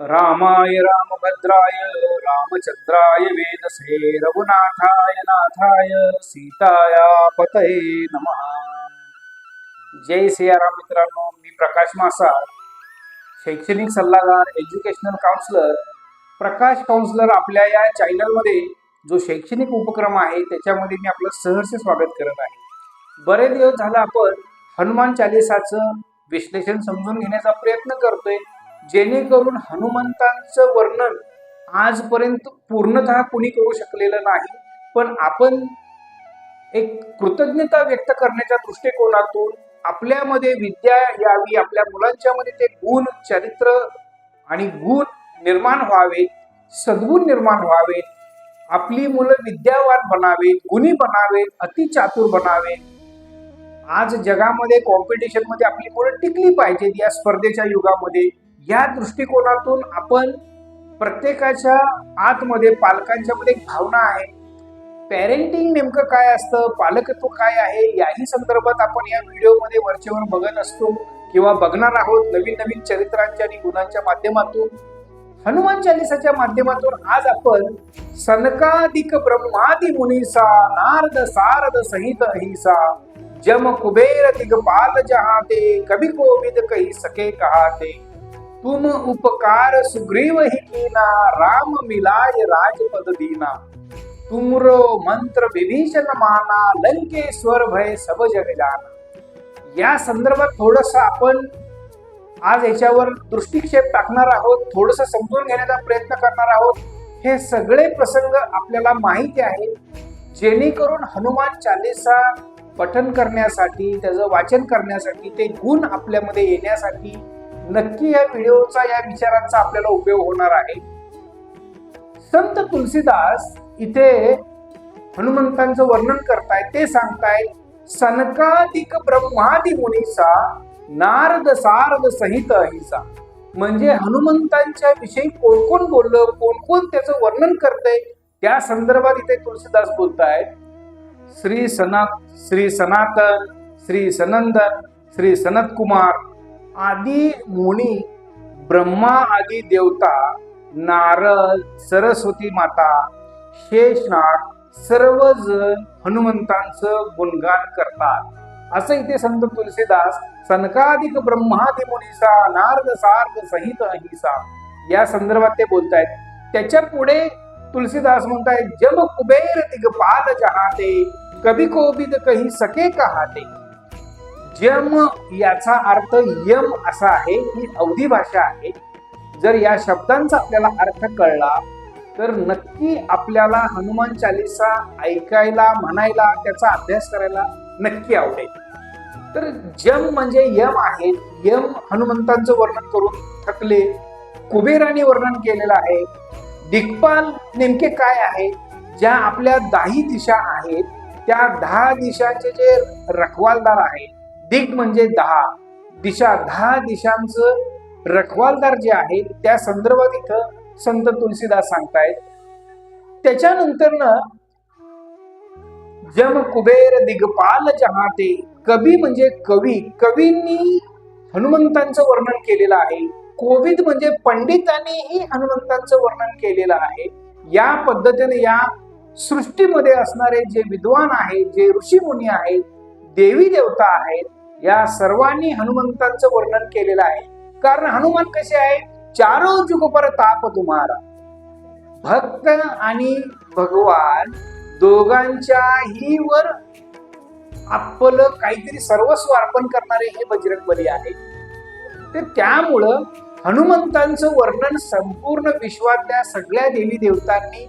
रामाय रामभद्राय रामचंद्राय वेदसे रघुनाथाय नाथाय सीताया पतये नमः। जय सियाराम मित्रांनो मी प्रकाश मासा शैक्षणिक सल्लागार एज्युकेशनल काउन्सिलर. प्रकाश काउन्सलर आपल्या या चॅनलमध्ये जो शैक्षणिक उपक्रम आहे त्याच्यामध्ये मी आपलं सहर्ष स्वागत करत आहे. बरेच दिवस झाला आपण हनुमान चालिसाचं विश्लेषण समजून घेण्याचा प्रयत्न करतोय. जेणेकरून हनुमंतांचं वर्णन आजपर्यंत पूर्णतः कुणी करू शकलेलं नाही पण आपण एक कृतज्ञता व्यक्त करण्याच्या दृष्टिकोनातून आपल्यामध्ये विद्या यावी आपल्या मुलांच्या मध्ये ते गुण चरित्र आणि गुण निर्माण व्हावेत सद्गुण निर्माण व्हावेत आपली मुलं विद्यावान बनावेत गुणी बनावेत अतिचातुर बनावेत. आज जगामध्ये कॉम्पिटिशनमध्ये आपली मुलं टिकली पाहिजेत या स्पर्धेच्या युगामध्ये. या दृष्टिकोनातून आपण प्रत्येकाच्या आतमध्ये पालकांच्या मध्ये एक भावना आहे. पॅरेंटिंग नेमकं काय असतं? पालकत्व काय आहे? याही संदर्भात आपण या व्हिडिओमध्ये वरचेवर बघत असतो किंवा बघणार आहोत नवीन नवीन चरित्रांच्या आणि गुणांच्या माध्यमातून. हनुमान चालिसाच्या माध्यमातून आज आपण सनकादिक ब्रह्मादि मुनीसा नारद सारद सहित अहिसा जम कुबेर दिगपाल जहाते कभी कोविद कही सके कहाते. तुम उपकार सुग्रीव ही कीना राम मिलाय राजपद दीना। तुमरो मंत्र विभीषण माना लंकेश्वर भय सब जग जाना। या संदर्भात थोडस आपण आज याच्यावर दृष्टिक्षेप टाकणार आहोत थोडस समजून घेण्याचा प्रयत्न करणार आहोत. हे सगळे प्रसंग आपल्याला माहिती आहे जेणेकरून हनुमान चालिसा पठन करण्यासाठी त्याचं वाचन करण्यासाठी ते गुण आपल्यामध्ये येण्यासाठी नक्की या व्हिडिओचा या विचारांचा आपल्याला उपयोग होणार आहे. संत तुलसीदास इथे हनुमंतांचं वर्णन करताय ते सांगतायत सनकादिक ब्रह्मादि मुनीसा नारद सारद सहित अहिसा. म्हणजे हनुमंतांच्या विषयी कोण कोण बोललं कोण कोण त्याचं वर्णन करतंय त्या संदर्भात इथे तुलसीदास बोलतायत. श्री सना श्री सनातन श्री सनंदन श्री सनत कुमार आदी मुनी ब्रह्मा आदी देवता नारद सरस्वती माता शेषनाग सर्वजण हनुमंतांचं गुणगान करतात. असं इथे संत तुलसीदास सनकाधिक ब्रह्मादिमुनीसा नारद सार्ग सहित अहिसा या संदर्भात ते बोलतायत. त्याच्या पुढे तुलसीदास म्हणतायत जम कुबेर दिगपाल जहाते कभी कोबिद कही सके कहाते. जम याचा अर्थ यम असा आहे ही अवधी भाषा आहे. जर या शब्दांचा आपल्याला अर्थ कळला तर नक्की आपल्याला हनुमान चालिसा ऐकायला म्हणायला त्याचा अभ्यास करायला नक्की आवडेल. तर जम म्हणजे यम आहे. यम हनुमंतांचं वर्णन करून थकले कुबेराने वर्णन केलेलं आहे. दिग्पाल नेमके काय आहे? ज्या आपल्या दाही दिशा आहेत त्या दहा दिशांचे जे रखवालदार आहेत दिग म्हणजे दहा. दिशा दहा दिशांचं रखवालदार जे आहे त्या संदर्भात इथं संत तुलसीदास सांगतायत. त्याच्यानंतर जम कुबेर दिगपाल जहाते कवी म्हणजे कवी. कवींनी हनुमंतांचं वर्णन केलेलं आहे. कोविद म्हणजे पंडितांनीही हनुमंतांचं वर्णन केलेलं आहे. या पद्धतीने या सृष्टीमध्ये असणारे जे विद्वान आहेत जे ऋषीमुनी आहेत देवी देवता आहेत या सर्वांनी हनुमंतांचं वर्णन केलेलं आहे. कारण हनुमान कसे आहे चारो जुग पर ताप तुम्हारा. भक्त आणि भगवान दोघांच्याही वर आपलं काहीतरी सर्वस्व अर्पण करणारे हे बजरंग बली आहे तर त्यामुळं हनुमंतांचं वर्णन संपूर्ण विश्वातल्या सगळ्या देवी देवतांनी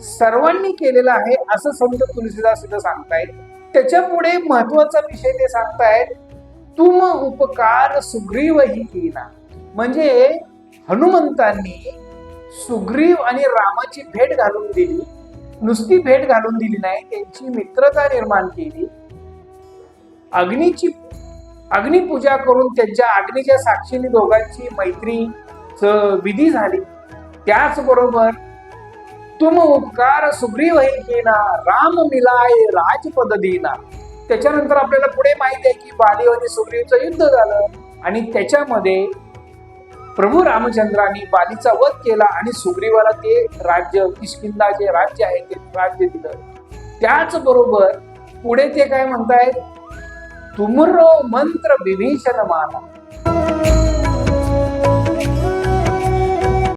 सर्वांनी केलेलं आहे असं संत तुलसीदास सांगता सांगतायत. त्याच्यामुळे महत्त्वाचा विषय ते सांगतायत तुम उपकार सुग्रीवही केला. म्हणजे हनुमंतांनी सुग्रीव आणि रामाची भेट घालून दिली. नुसती भेट घालून दिली नाही त्यांची मित्रता निर्माण केली. अग्नीची अग्निपूजा करून त्यांच्या अग्नीच्या साक्षीने दोघांची मैत्रीच विधी झाली. त्याचबरोबर तुम उपकार सुग्रीव हे राम मिलाय राजपद देना. त्याच्यानंतर आपल्याला पुढे माहिती आहे की बाली आणि सुग्रीवचं युद्ध झालं आणि त्याच्यामध्ये प्रभू रामचंद्रांनी बालीचा वध केला आणि सुग्रीवाला ते राज्य किशकिंदा जे राज्य आहे ते राज्य दिलं. त्याचबरोबर पुढे ते काय म्हणतायत? तुमरो मंत्र विभीषण माना.